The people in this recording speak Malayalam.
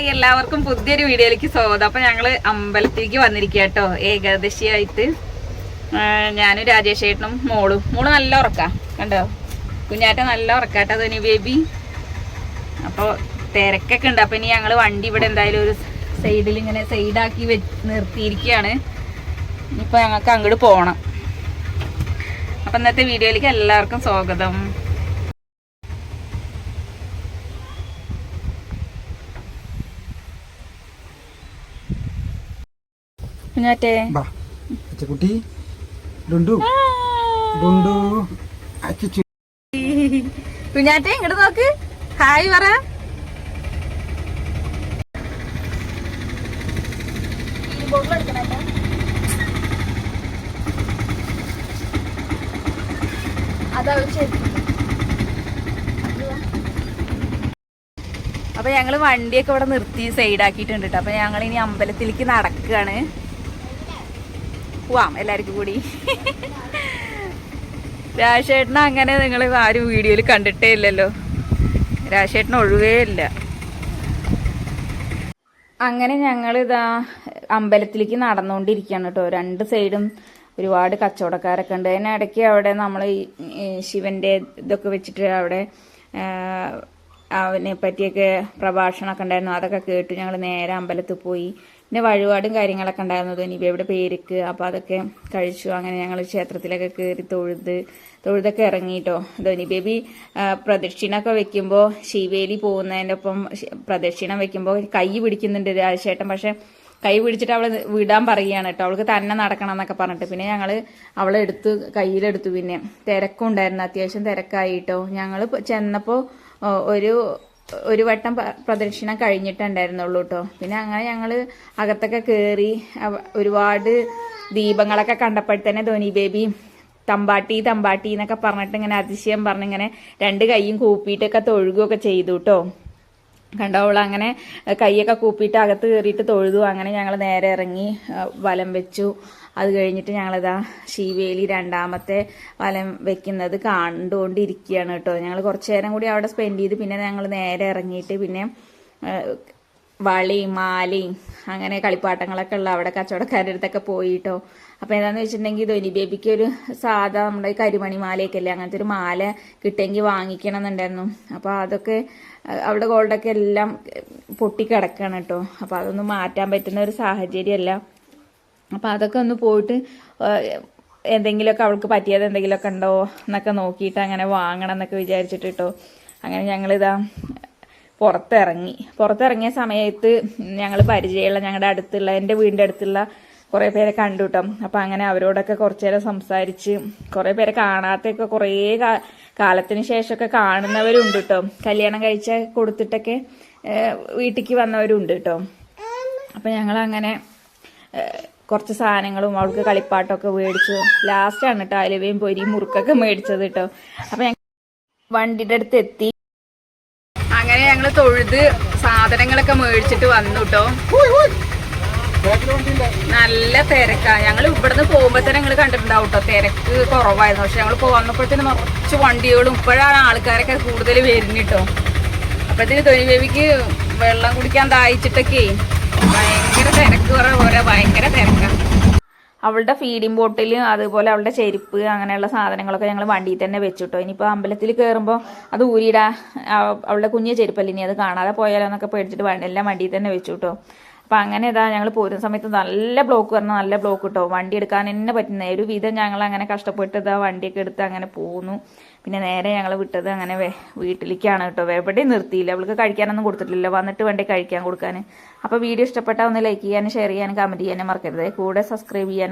ഹായ് എല്ലാവർക്കും പുതിയൊരു വീഡിയോയിലേക്ക് സ്വാഗതം. അപ്പൊ ഞങ്ങൾ അമ്പലത്തിലേക്ക് വന്നിരിക്കുക കേട്ടോ ഏകാദശിയായിട്ട്. ഞാനും രാജേഷ് ചേട്ടനും മോളും. മോൾ നല്ല ഉറക്കാ കണ്ടോ? കുഞ്ഞാറ്റ നല്ല ഉറക്കാട്ടോ ധനി ബേബി. അപ്പോൾ തിരക്കൊക്കെ ഉണ്ട്. അപ്പൊ ഇനി ഞങ്ങൾ വണ്ടി ഇവിടെ എന്തായാലും ഒരു സൈഡിൽ ഇങ്ങനെ സൈഡാക്കി വെ നിർത്തിയിരിക്കുകയാണ്. ഇനിയിപ്പോ ഞങ്ങൾക്ക് അങ്ങോട്ട് പോകണം അപ്പൊ ഇന്നത്തെ വീഡിയോയിലേക്ക് എല്ലാവർക്കും സ്വാഗതം. ബാ. അച്ചക്കുട്ടി ഡുണ്ടു ഡുണ്ടു അച്ചു കുഞ്ഞാറ്റെ ഇങ്ങോട്ട് നോക്ക്. ഹായ് പറ. അപ്പൊ ഞങ്ങൾ വണ്ടിയൊക്കെ ഇവിടെ നിർത്തി സൈഡ് കേട്ടോ ട്ടോ. അപ്പൊ ഞങ്ങൾ ഇനി അമ്പലത്തിലേക്ക് നടക്കുകയാണ് പോവാം എല്ലാവർക്കും കൂടി. രാജേട്ടന അങ്ങനെ നിങ്ങൾ ആരും വീഡിയോയിൽ കണ്ടിട്ടേ ഇല്ലല്ലോ. രാജേട്ടൻ ഒഴിവേ ഇല്ല. അങ്ങനെ ഞങ്ങൾ ഇതാ അമ്പലത്തിലേക്ക് നടന്നുകൊണ്ടിരിക്കുകയാണ് കേട്ടോ. രണ്ട് സൈഡും ഒരുപാട് കച്ചവടക്കാരൊക്കെ ഉണ്ട്. അതിനിടയ്ക്ക് അവിടെ നമ്മൾ ശിവന്റെ ഇതൊക്കെ വെച്ചിട്ട് അവിടെ അവനെ പറ്റിയൊക്കെ പ്രഭാഷണമൊക്കെ ഉണ്ടായിരുന്നു. അതൊക്കെ കേട്ട് ഞങ്ങൾ നേരെ അമ്പലത്തിൽ പോയി പിന്നെ വഴിപാടും കാര്യങ്ങളൊക്കെ ഉണ്ടായിരുന്നു ഇനി ഇവിടെ പേരിക്ക്? അപ്പോൾ അതൊക്കെ കഴിച്ചു. അങ്ങനെ ഞങ്ങൾ ക്ഷേത്രത്തിലൊക്കെ കയറി തൊഴുത് തൊഴുതൊക്കെ ഇറങ്ങിയിട്ടോ ധോനി ബേബി ആ, പ്രദക്ഷിണൊക്കെ വെക്കുമ്പോൾ ശിവേലി പോകുന്നതിന്റെ ഒപ്പം പ്രദക്ഷിണം വെക്കുമ്പോൾ കൈ പിടിക്കുന്നുണ്ട് രാജശേട്ടൻ പക്ഷെ കൈ പിടിച്ചിട്ട് അവളെ വിടാൻ പറയുകയാണ് കേട്ടോ. അവൾക്ക് തന്നെ നടക്കണം എന്നൊക്കെ പറഞ്ഞിട്ട്. പിന്നെ ഞങ്ങൾ അവളെ എടുത്ത് കയ്യിലെടുത്തു. പിന്നെ തിരക്കുണ്ടായിരുന്നു. അത്യാവശ്യം തിരക്കായിട്ടോ ഞങ്ങൾ ചെന്നപ്പോൾ ഒരു ഒരു വട്ടം പ്രദക്ഷിണം കഴിഞ്ഞിട്ടുണ്ടായിരുന്നുള്ളൂ കേട്ടോ പിന്നെ അങ്ങനെ ഞങ്ങൾ അകത്തൊക്കെ കയറി ഒരുപാട് ദീപങ്ങളൊക്കെ കണ്ടപ്പോഴത്തന്നെ ധോനി ബേബി തമ്പാട്ടി തമ്പാട്ടി എന്നൊക്കെ പറഞ്ഞിട്ട് ഇങ്ങനെ അതിശയം പറഞ്ഞിങ്ങനെ രണ്ട് കൈയും കൂപ്പിയിട്ടൊക്കെ തൊഴുകുകയൊക്കെ ചെയ്തു കേട്ടോ കണ്ടവൾ അങ്ങനെ കൈയൊക്കെ കൂപ്പിയിട്ട് അകത്ത് കയറിയിട്ട് തൊഴുതു. അങ്ങനെ ഞങ്ങൾ നേരെ ഇറങ്ങി വലം വെച്ചു. അത് കഴിഞ്ഞിട്ട് ഞങ്ങളിതാ ശിവേലി രണ്ടാമത്തെ വലം വെക്കുന്നത് കണ്ടുകൊണ്ടിരിക്കുകയാണ് കേട്ടോ. ഞങ്ങൾ കുറച്ച് നേരം കൂടി അവിടെ സ്പെൻഡ് ചെയ്ത് പിന്നെ ഞങ്ങൾ നേരെ ഇറങ്ങിയിട്ട് പിന്നെ വളയും മാലയും അങ്ങനെ കളിപ്പാട്ടങ്ങളൊക്കെ ഉള്ള അവിടെ കച്ചവടക്കാരുടെ അടുത്തൊക്കെ പോയിട്ടോ. അപ്പൊ എന്താന്ന് വെച്ചിട്ടുണ്ടെങ്കിൽ ധോനി ബേബിക്ക് ഒരു സാധാ നമ്മുടെ കരിമണി മാലയൊക്കെ അല്ലേ അങ്ങനത്തെ ഒരു മാല കിട്ടുമെങ്കിൽ വാങ്ങിക്കണം എന്നുണ്ടായിരുന്നു. അപ്പൊ അതൊക്കെ അവിടെ ഗോൾഡൊക്കെ എല്ലാം പൊട്ടിക്കിടക്കാണ് കേട്ടോ. അപ്പൊ അതൊന്നും മാറ്റാൻ പറ്റുന്ന ഒരു സാഹചര്യമല്ല. അപ്പൊ അതൊക്കെ ഒന്ന് പോയിട്ട് എന്തെങ്കിലുമൊക്കെ അവൾക്ക് പറ്റിയത് എന്തെങ്കിലുമൊക്കെ ഉണ്ടോ എന്നൊക്കെ നോക്കിയിട്ട് അങ്ങനെ വാങ്ങണം എന്നൊക്കെ വിചാരിച്ചിട്ട് കേട്ടോ. അങ്ങനെ ഞങ്ങളിതാ പുറത്തിറങ്ങി. പുറത്തിറങ്ങിയ സമയത്ത് ഞങ്ങൾ പരിചയമുള്ള ഞങ്ങളുടെ അടുത്തുള്ള എന്റെ വീടിന്റെ അടുത്തുള്ള കുറേ പേരെ കണ്ടു കേട്ടോ അപ്പം അങ്ങനെ അവരോടൊക്കെ കുറച്ചു നേരം സംസാരിച്ച് കുറേ പേരെ കാണാത്തൊക്കെ കുറേ കാലത്തിന് ശേഷമൊക്കെ കാണുന്നവരുണ്ട് കേട്ടോ കല്യാണം കഴിച്ച കൊടുത്തിട്ടൊക്കെ വീട്ടിലേക്ക് വന്നവരുണ്ട് കേട്ടോ അപ്പം ഞങ്ങളങ്ങനെ കുറച്ച് സാധനങ്ങളും അവൾക്ക് കളിപ്പാട്ടമൊക്കെ മേടിച്ചു. ലാസ്റ്റാണ് കേട്ടോ അലുവയും പൊരിയും മുറുക്കൊക്കെ മേടിച്ചത് കേട്ടോ അപ്പം ഞങ്ങൾ വണ്ടിയുടെ അടുത്ത് എത്തി തൊഴുത് സാധനങ്ങളൊക്കെ മേടിച്ചിട്ട് വന്നു കേട്ടോ നല്ല തിരക്കാ. ഞങ്ങൾ ഇവിടുന്ന് പോകുമ്പോ തന്നെ ഞങ്ങൾ കണ്ടിട്ടുണ്ടാവും കേട്ടോ തിരക്ക് കുറവായിരുന്നു. പക്ഷെ ഞങ്ങൾ പോകുന്നപ്പോഴത്തേന് കുറച്ച് വണ്ടികളും ഇപ്പോഴാണ് ആൾക്കാരൊക്കെ കൂടുതൽ വരുന്നിട്ടോ അപ്പഴത്തേന് തൊഴിൽ ബേബിക്ക് വെള്ളം കുടിക്കാൻ ദാഹിച്ചിട്ടൊക്കെ ഭയങ്കര തിരക്ക് കുറവ്. ഭയങ്കര തിരക്കാ. അവളുടെ ഫീഡിംഗ് ബോട്ടിൽ അതുപോലെ അവളുടെ ചെരുപ്പ് അങ്ങനെയുള്ള സാധനങ്ങളൊക്കെ ഞങ്ങൾ വണ്ടിയിൽ തന്നെ വെച്ചിട്ടോ. ഇനിയിപ്പോൾ അമ്പലത്തിൽ കയറുമ്പോൾ അത് ഊരിയിടാ അവളുടെ കുഞ്ഞ് ചെരുപ്പല്ലേ ഇനി അത് കാണാതെ പോയാലോ എന്നൊക്കെ പേടിച്ചിട്ട് എല്ലാം വണ്ടിയിൽ തന്നെ വെച്ചു കേട്ടോ അപ്പം അങ്ങനെ ഇതാ ഞങ്ങൾ പോരുന്ന സമയത്ത് നല്ല ബ്ലോക്ക് പറഞ്ഞാൽ നല്ല ബ്ലോക്ക് കിട്ടോ വണ്ടി എടുക്കാൻ തന്നെ പറ്റുന്ന ഒരു വിധം ഞങ്ങൾ അങ്ങനെ കഷ്ടപ്പെട്ട് ഇതാ വണ്ടിയൊക്കെ എടുത്ത് അങ്ങനെ പോന്നു. പിന്നെ നേരെ ഞങ്ങൾ വിട്ടത് അങ്ങനെ വീട്ടിലേക്കാണ് കേട്ടോ. എവിടെയും നിർത്തിയില്ല. അവൾക്ക് കഴിക്കാനൊന്നും കൊടുത്തിട്ടില്ല. വന്നിട്ട് വേണ്ടേ കഴിക്കാൻ കൊടുക്കാൻ അപ്പോൾ വീഡിയോ ഇഷ്ടപ്പെട്ടാൽ ഒന്ന് ലൈക്ക് ചെയ്യാനും ഷെയർ ചെയ്യാനും കമന്റ് ചെയ്യാനും മറക്കരുത്. കൂടെ സബ്സ്ക്രൈബ് ചെയ്യാനും